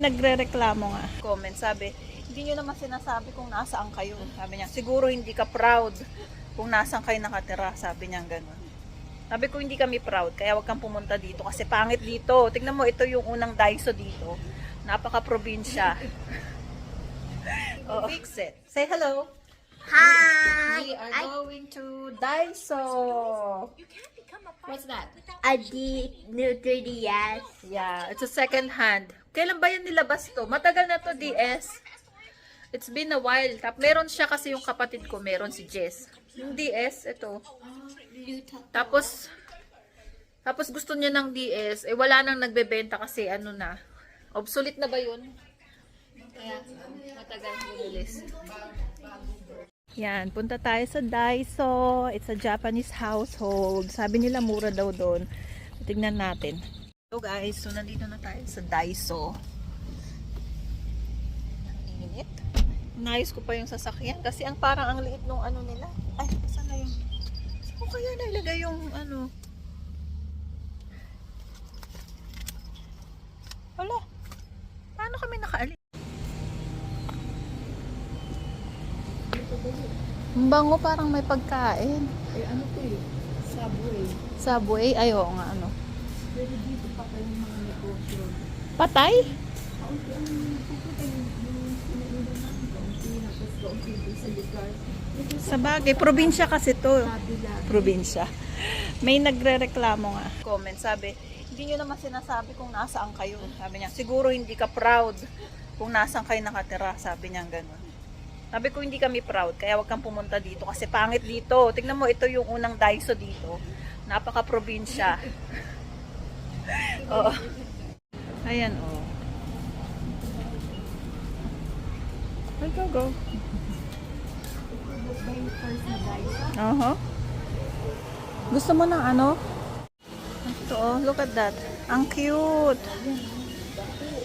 Nagre-reklamo nga. Comment, sabi, hindi nyo naman sinasabi kung nasaan kayo. Sabi niya, siguro hindi ka proud kung nasaan kayo nakatira. Sabi niya gano'n. Sabi ko, hindi kami proud, kaya wag kang pumunta dito kasi pangit dito. Tingnan mo, ito yung unang Daiso dito. Napaka-probinsya. oh, fix it. Say hello. Hi. We are I, going to Daiso. what's that? A D new 3DS. Yeah, it's a second hand. Kailan ba yan nilabas to? Matagal na to, DS. It's been a while. Tap, meron siya kasi yung kapatid ko, meron si Jess. Yung DS, ito. Tapos, tapos gusto niya ng DS, eh wala nang nagbebenta kasi ano na. Obsolete na ba yun? Kaya, matagal bilis. Yan, punta tayo sa Daiso. It's a Japanese household. Sabi nila mura daw doon. Tingnan natin. So guys, so nandito na tayo sa Daiso. Init. Inayos ko pa yung sasakyan kasi ang parang ang liit nung ano nila. Ay, saan na yun? Saan ko kaya nailagay yung ano? Wala. Paano kami nakaalis? Ang bango parang may pagkain. Eh, ano to eh? Subway. Subway? Ay, oo nga, ano. Pero dito pa kayo ng mga negosyo. Patay? Kaunti ang pupunta yung yung sinunod namin. Kaunti na. Tapos kaunti din sa lugar. Sa bagay, probinsya kasi to. Probinsya. May nagre-reklamo nga. Comment, sabi, hindi nyo naman sinasabi kung nasaan kayo. Sabi niya, siguro hindi ka proud kung nasaan kayo nakatira. Sabi niya gano'n. Sabi ko, hindi kami proud, kaya wag kang pumunta dito kasi pangit dito. Tingnan mo, ito yung unang Daiso dito. Napaka-probinsya. Oo. Ayan, oh. Ay, go, go. Aha. Gusto mo ng ano? Ito oh, look at that. Ang cute.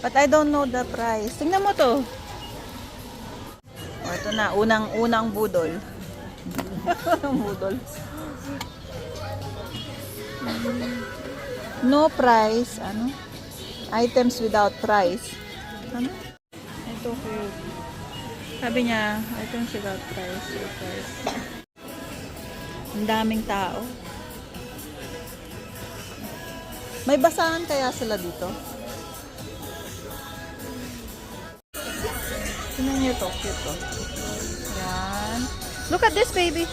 But I don't know the price. Tingnan mo to. Oh, ito na, unang unang budol. Unang budol. No price, ano? Items without price. Ano? Ito cute. Sabi niya, items without price. price. Ang daming tao. May basahan kaya sila dito? Tingnan niyo to, cute to. Yan. Look at this, baby.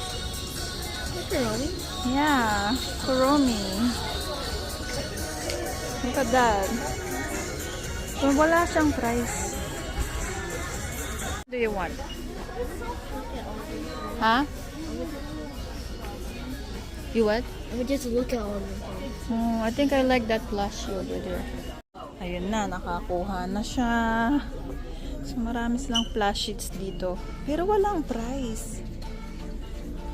Macaroni. Yeah, Kuromi. Look at that. So, wala siyang price. What do you want? Huh? You what? I would just look at all of them. Oh, I think I like that plushie over there. Ayun na, nakakuha na siya. So, marami silang plushies dito. Pero walang price.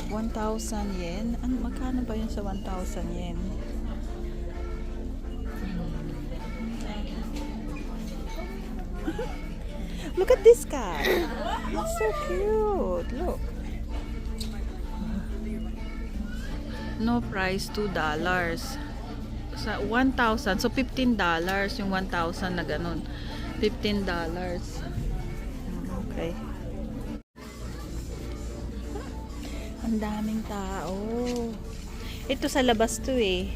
1,000 yen? Ano, magkano ba yun sa 1,000 yen? Look at this guy. He's so cute. Look. No price, $2. Sa 1,000. So, $15 yung 1,000 na ganun. $15. Okay. Ang daming tao. Ito sa labas to eh.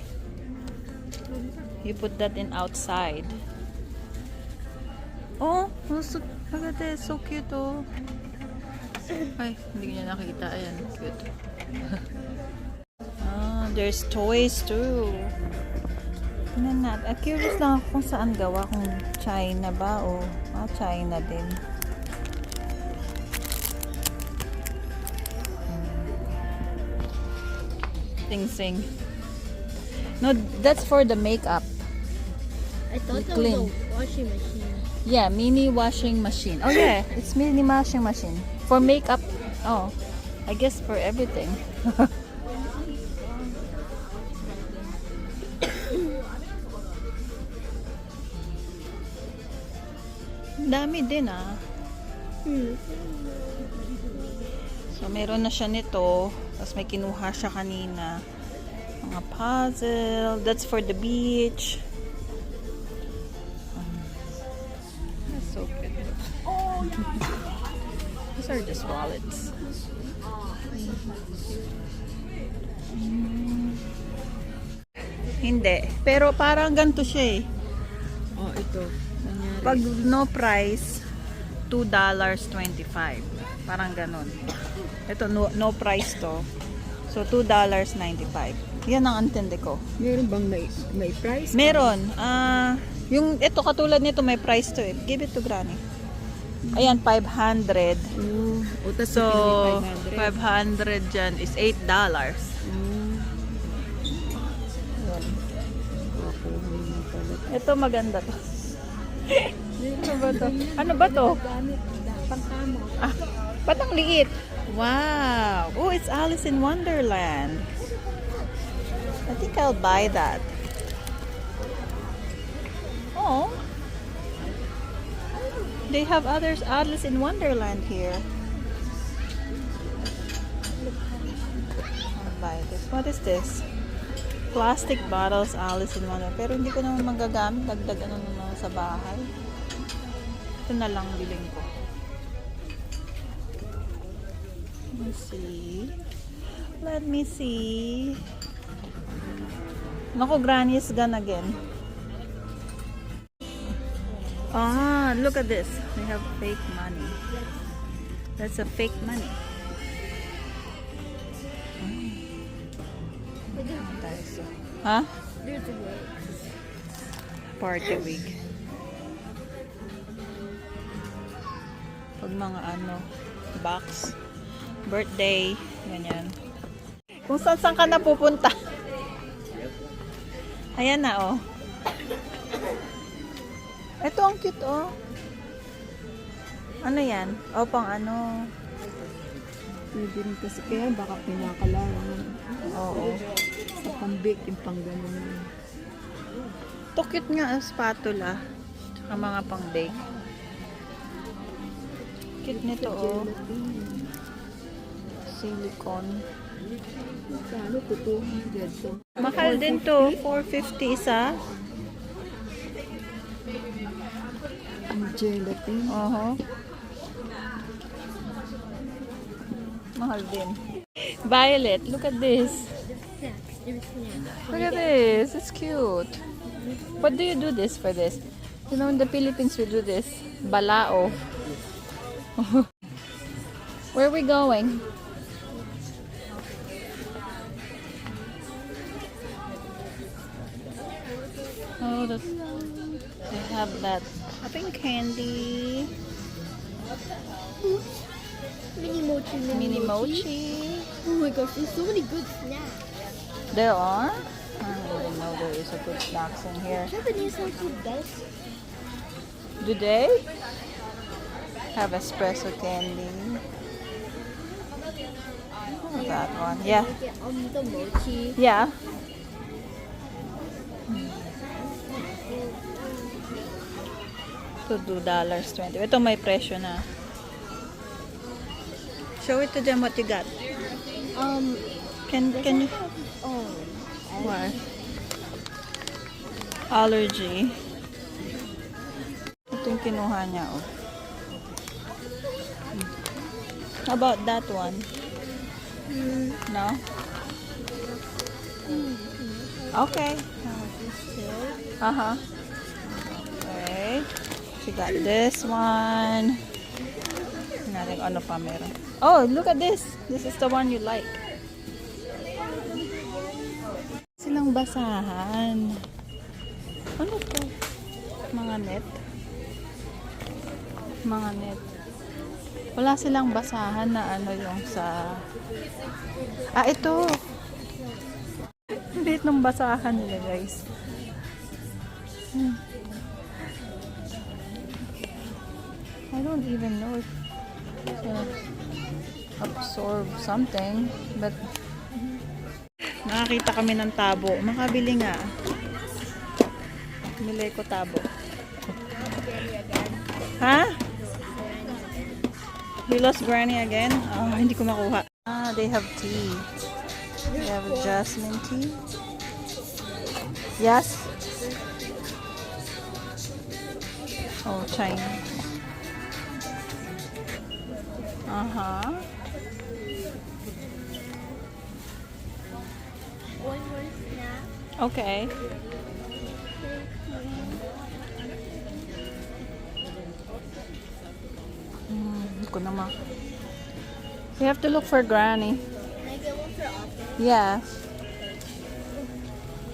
You put that in outside. Oh, oh so, look at this. So cute oh. Ay, hindi niya nakita. Ayan, cute. ah, there's toys too. Tingnan natin. Ah, curious lang ako kung saan gawa. Kung China ba o ah, China din. Sing sing. No, that's for the makeup. I thought that was a washing machine. Yeah, mini washing machine. Oh yeah, it's mini washing machine. For makeup. Oh, I guess for everything. Dami din ah. Hmm. So, meron na siya nito. Tapos may kinuha siya kanina. Mga puzzle. That's for the beach. These wallets. Mm. Hindi. Pero parang ganito siya eh. Oh, ito. Nangyari. Pag no price, $2.25. Parang ganun. Ito, no, no price to. So, $2.95. Yan ang antindi ko. Meron bang may, may price? Meron. Ah, yung ito katulad nito may price to eh. Give it to Granny. Ayan, 500. Oh, o tas So, may 500. 500 dyan is $8. Mm. Ito maganda to. ano ba to? Ano ba to? Ah, ba't ang liit? Wow! Oh, it's Alice in Wonderland. I think I'll buy that. Oh. They have others Alice in Wonderland here. I'll buy this. What is this? Plastic bottles Alice in Wonderland. Pero hindi ko naman magagamit. Dagdag ano naman sa bahay. Ito na lang biling ko. Let me see. Let me see. Naku, Granny is gone again. Ah, look at this. They have fake money. That's a fake money. Ha? Way. Party wig. Pag mga ano, box, birthday, ganyan. Kung saan saan ka na pupunta. Ayan na, oh. Ito ang cute, oh. Ano yan? O, pang ano. Pwede rin kasi kaya baka pinakalangan. Oo. Sa pambik, yung pang ganun. Ito cute nga, ang spatula. Tsaka mga pang bake. Cute nito, oh. Silicone. Kano to 200. So, Mahal din to. 450 isa. Gelatin. Oo. Mahal din. Violet, look at this. Look at this. It's cute. What do you do this for this? You know, in the Philippines we do this. Balao. Where are we going? Oh, they have that pink candy, Mini mochi. mini mochi. Oh my gosh, there's so many good snacks. There are? I don't even know there is a good snacks in here. Japanese has the best. Do they have espresso candy? Oh, that one. Yeah. Um To $2.20. Ito may presyo na. Show it to them what you got. Um, Can can you oh, what? Allergy. Ito yung kinuha niya oh. How about that one? No? Okay. Uh-huh. She got this one. Natin ano pa meron. Oh, look at this. This is the one you like. Silang basahan. Ano to? Mga net. Mga net. Wala silang basahan na ano yung sa... Ah, ito! Liit ng basahan nila, guys. Hmm. I don't even know if it's gonna absorb something, but nakakita kami ng tabo. Makabili nga. Bili ko tabo. Ha? We lost Granny again? Oh, hindi ko makuha. Ah, they have tea. They have jasmine tea. Yes? Oh, China. Uh-huh. One more snap. Okay. Hmm, hindi ko naman. We have to look for Granny. I get one for office? Yeah.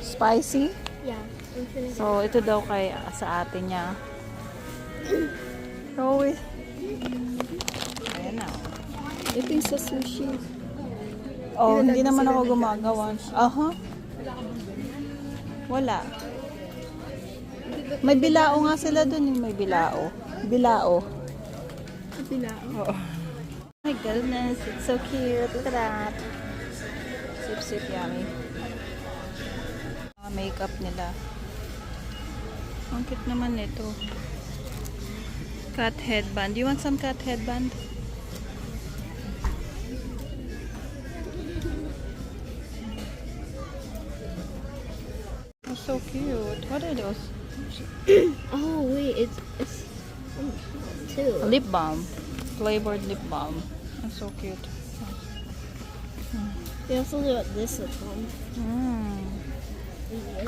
Spicy? Yeah. So, ito daw kay sa atin niya. So, we... sa sushi. Oh, hindi naman ako gumagawa. Aha. Wala. May bilao nga sila yung May bilao. Bilao. Sila. Oh my goodness, it's so cute. Look at that. Sip, sip, yummy. Mga makeup nila. Ang cute naman nito. Cat headband. Do you want some cat headband? Cute. What are those? Oh wait, it's it's two. Lip balm. Flavored lip balm. That's so cute. We also got this with one. Mm.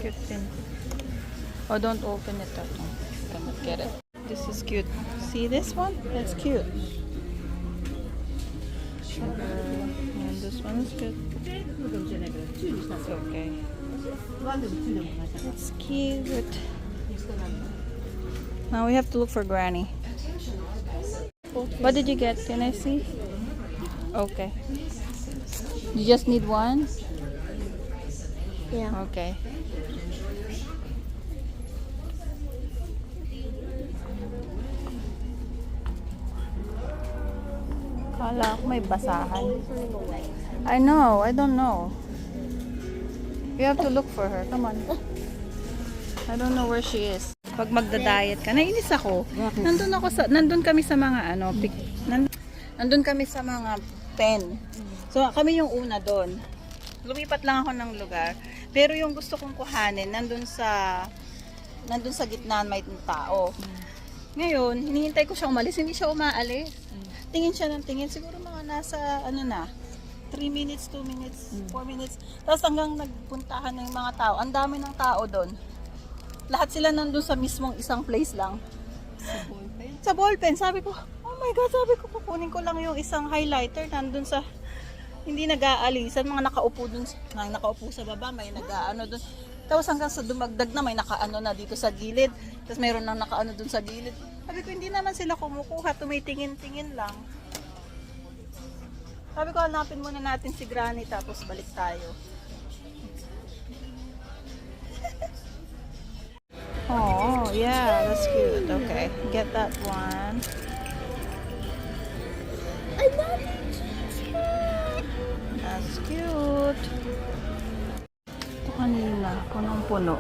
Cute pin. Oh, don't open it up. No. Cannot get it. This is cute. See this one? That's cute. Sugar. And this one is good. It's okay. It's cute. Now we have to look for Granny. What did you get? Can I see? Okay. You just need one? Yeah. Okay. Kala ko may basahan. I know, I don't know. You have to look for her. Come on. I don't know where she is. Pag magda-diet ka, nainis ako. Nandun ako sa, nandun kami sa mga ano, pic, nandun, nandun kami sa mga pen. So, kami yung una doon. Lumipat lang ako ng lugar. Pero yung gusto kong kuhanin, nandun sa, nandun sa gitna may tao. Ngayon, hinihintay ko siya umalis, hindi siya umaalis. Tingin siya ng tingin, siguro mga nasa, ano na, 3 minutes, 2 minutes, 4 minutes. Tapos hanggang nagpuntahan na yung mga tao. Ang dami ng tao doon. Lahat sila nandun sa mismong isang place lang. Sa ballpen. Sabi ko, oh my God, sabi ko, kukunin ko lang yung isang highlighter nandun sa, hindi nag-aalisan, mga nakaupo dun, mga nakaupo sa baba, may nag-aano dun. Tapos hanggang sa dumagdag na, may nakaano na dito sa gilid. Tapos mayroon nang nakaano dun sa gilid. Sabi ko, hindi naman sila kumukuha, tumitingin-tingin lang. Sabi ko, hanapin muna natin si Granny, tapos balik tayo. Oh, yeah, that's cute. Okay, get that one. Another That's cute. Ito kanina, punong-puno.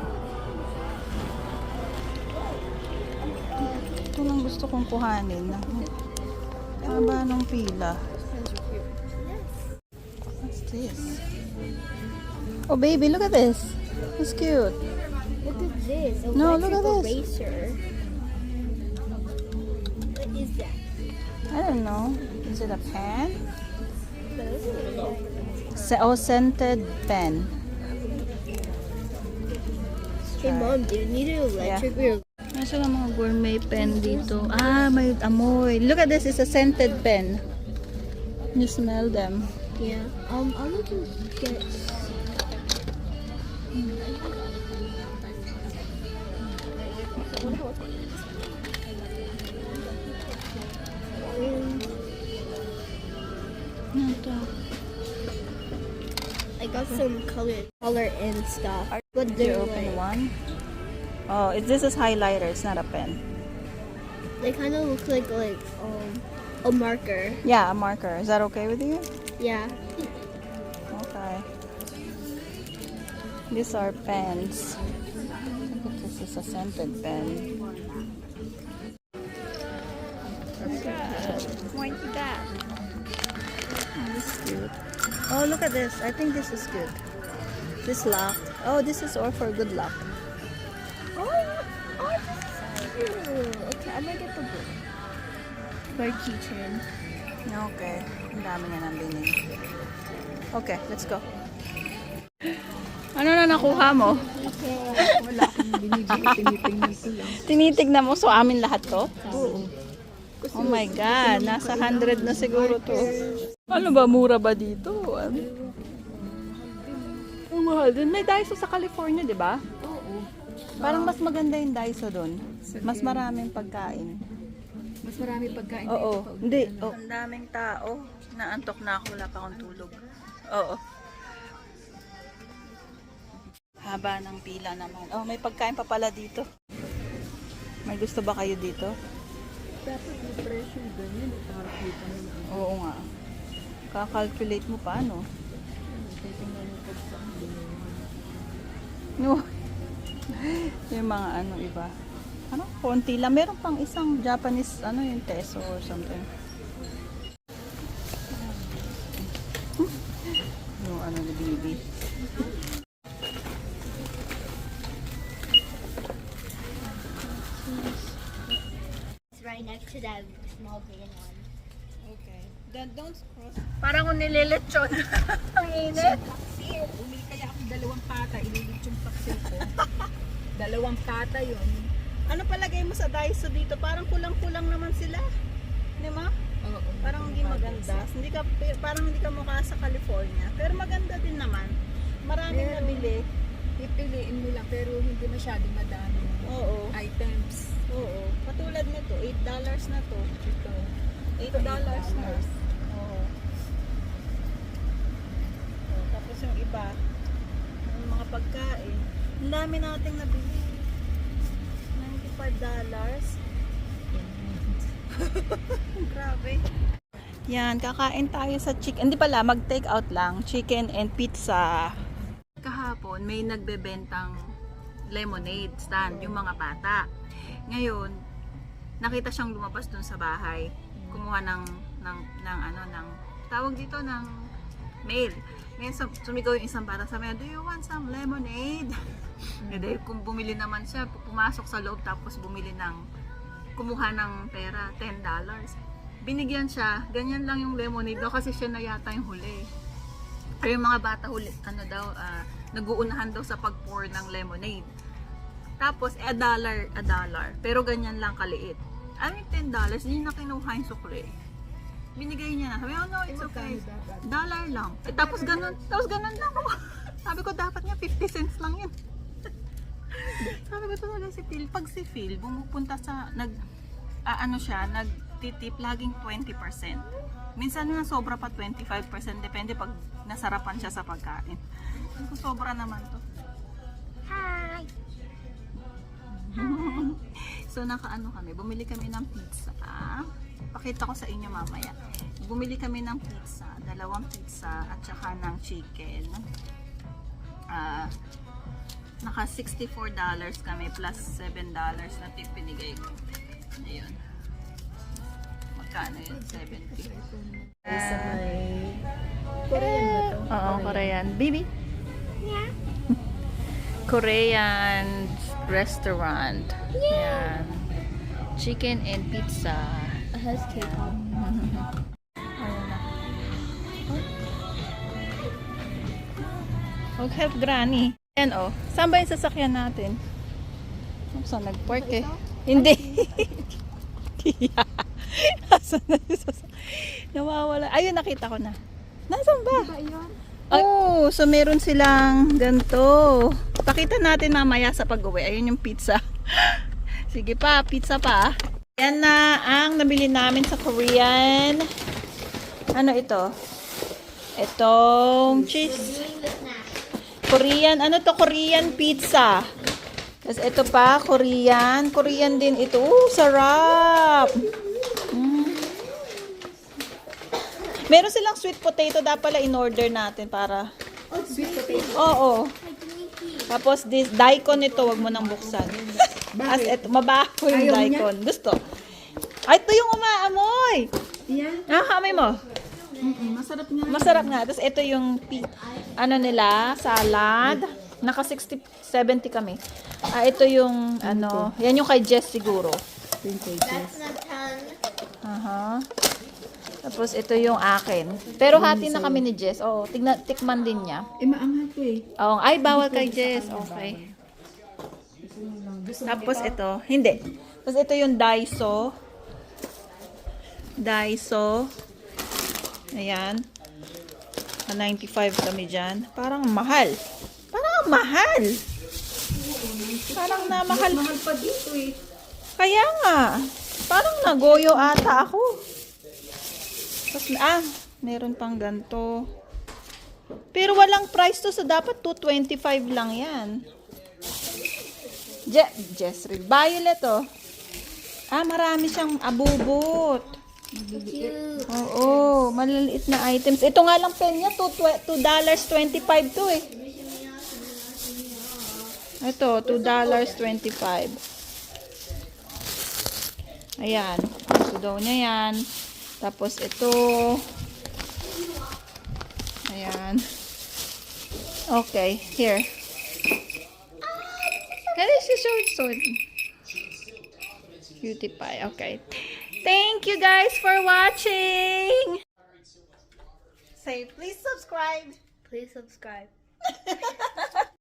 Ito lang gusto kong kuhanin. Haba ng pila. This? Oh baby, look at this. It's cute. Look at this. A No, look at this. eraser. What is that? I don't know. Is it a pen? Se oh, scented pen. Hey mom, do you need an electric eraser? Nasa na mga gourmet pen dito? Ah, may amoy. Look at this. It's a scented pen. You smell them. Yeah. Um, I'm looking to get. I got some color, color and stuff. But Did you open one? Oh, it, this is highlighter. It's not a pen. they kind of look like like um a marker. Yeah, a marker. Is that okay with you? Yeah. Okay. These are pens. I think this is a scented pen. Point to that. Oh, this is cute. Oh, look at this. I think this is good. This lock. Oh, this is all for good luck. Oh, oh, this is so cute. Okay, I'm gonna get the book. For keychain. Okay. Ang dami niya nang binili. Okay, let's go. Ano na nakuha mo? Wala akong binibili, tinitingnan ko lang. Tinitignan mo, so amin lahat to? Oo. Oh my God, nasa 100 na siguro to. Ano ba, mura ba dito? Ano? Ang mahal din. May Daiso sa California, di ba? Oo. Parang mas maganda yung Daiso doon. Mas maraming pagkain. Mas marami pagkain Oo. dito. pa- Hindi. ano. Ang daming tao. Naantok na ako. Wala pa akong tulog. Oo. Haba ng pila naman. Oh, may pagkain pa pala dito. May gusto ba kayo dito? Dapat may pressure ganyan. Kita mo na. Oo nga. Kakalculate mo pa, no? Titingnan mo pag saan binili. No. yung mga ano iba. Ano? Konti lang. Meron pang isang Japanese, ano yung peso or something. Ano ni Bibi. Right next to that small green one. Okay. Then don't cross. Parang kung nililechon. Ang init. Bumili kaya akong dalawang pata. Ililit yung paksil ko. dalawang pata yun. Ano palagay mo sa Daiso dito? Parang kulang-kulang naman sila. Di ba? Oo. Parang hindi maganda. Hindi ka parang hindi ka mukha sa California. Pero maganda din naman. Maraming Pero- nabili. Pipiliin mo lang pero hindi masyadong madami. Oo. Items. Oo. Katulad nito, 8 dollars na to. Ito. 8 dollars na. Oo. Oo, Tapos yung iba, yung mga pagkain, ang dami nating nabili. 95 dollars. Grabe. Yan, kakain tayo sa chicken. Hindi pala, mag-take out lang. Chicken and pizza. Kahapon, may nagbebentang lemonade stand, yung mga bata. Ngayon, nakita siyang lumabas dun sa bahay. Kumuha ng, ng, ng ano, ng, tawag dito ng mail. Ngayon, sum- sumigaw yung isang bata sa amin, do you want some lemonade? Mm. Dahil kung bumili naman siya, pumasok sa loob tapos bumili ng, kumuha ng pera, $10. Binigyan siya, ganyan lang yung lemonade daw kasi siya na yata yung huli. Pero yung mga bata huli, ano daw, ah, naguunahan daw sa pag-pour ng lemonade. Tapos, a dollar, a dollar. Pero ganyan lang kaliit. I mean, $10, hindi na kinuha yung sukli. Binigay niya na. Sabi, oh no, it's okay. Dollar lang. Eh, tapos ganun, tapos ganun lang ako. Sabi ko, dapat nga 50 cents lang yun. Sabi ko talaga si Phil, pag si Phil bumupunta sa, nag, ah, ano siya, nagtitip laging 20%. Minsan na sobra pa 25%, depende pag nasarapan siya sa pagkain. Ko, sobra naman to. Hi. So nakaano kami, bumili kami ng pizza. Pakita ko sa inyo mamaya. Bumili kami ng pizza, dalawang pizza at saka ng chicken. Ah, naka $64 kami plus $7 na tip binigay ko. Ayun. Magkano yun? 70. Sa may... Korean ba to? Oo, Korean. Baby? Yeah. Korean restaurant. Yan. Chicken and pizza. It has K-pop. Help granny. Yan oh. Saan ba yung sasakyan natin? Oh, Saan nag-park eh? Hindi. Asan na yung sasakyan? Nawawala. Ayun, nakita ko na. Nasaan ba? Oh, so meron silang ganito. Pakita natin mamaya sa pag-uwi. Ayun yung pizza. Sige pa, pizza pa. Yan na ang nabili namin sa Korean. Ano ito? Itong cheese. Korean, ano to? Korean pizza. Tapos ito pa, Korean. Korean din ito. Uh, sarap! Mm. Meron silang sweet potato. Dapat pala in-order natin para... Sweet potato. Oo. Tapos this daikon ito, wag mo nang buksan. As ito, mabaho yung daikon. Gusto. Ay, ito yung umaamoy. Yan. Ah, kamay mo. Mm-mm, masarap nga. Masarap nga. Tapos ito yung pi- ano nila, salad. Naka 60, 70 kami. Ah, ito yung ano, yan yung kay Jess siguro. That's not done. Aha. Tapos ito yung akin. Pero hati na kami ni Jess. Oo, tigna, tikman din niya. Eh, maanghang to eh. Oo, ay bawal kay Jess. Okay. Tapos ito, hindi. Tapos ito yung Daiso. Daiso. Ayan. 95 kami dyan. Parang mahal. Parang ang mahal. Parang na mahal. Mahal pa dito eh. Kaya nga. Parang nagoyo ata ako. Tapos, ah, meron pang ganito. Pero walang price to, so dapat 225 lang yan. Je Jessril. Violet, oh. Ah, marami siyang abubot. Cute. Oo, maliliit na items. Ito nga lang pen niya, $2.25 to eh. Ito, $2.25. Ayan. Gusto daw niya yan. Tapos ito. Ayan. Okay, here. Can I see short sword? Cutie pie. Okay. Thank you guys for watching. Say please subscribe. Please subscribe.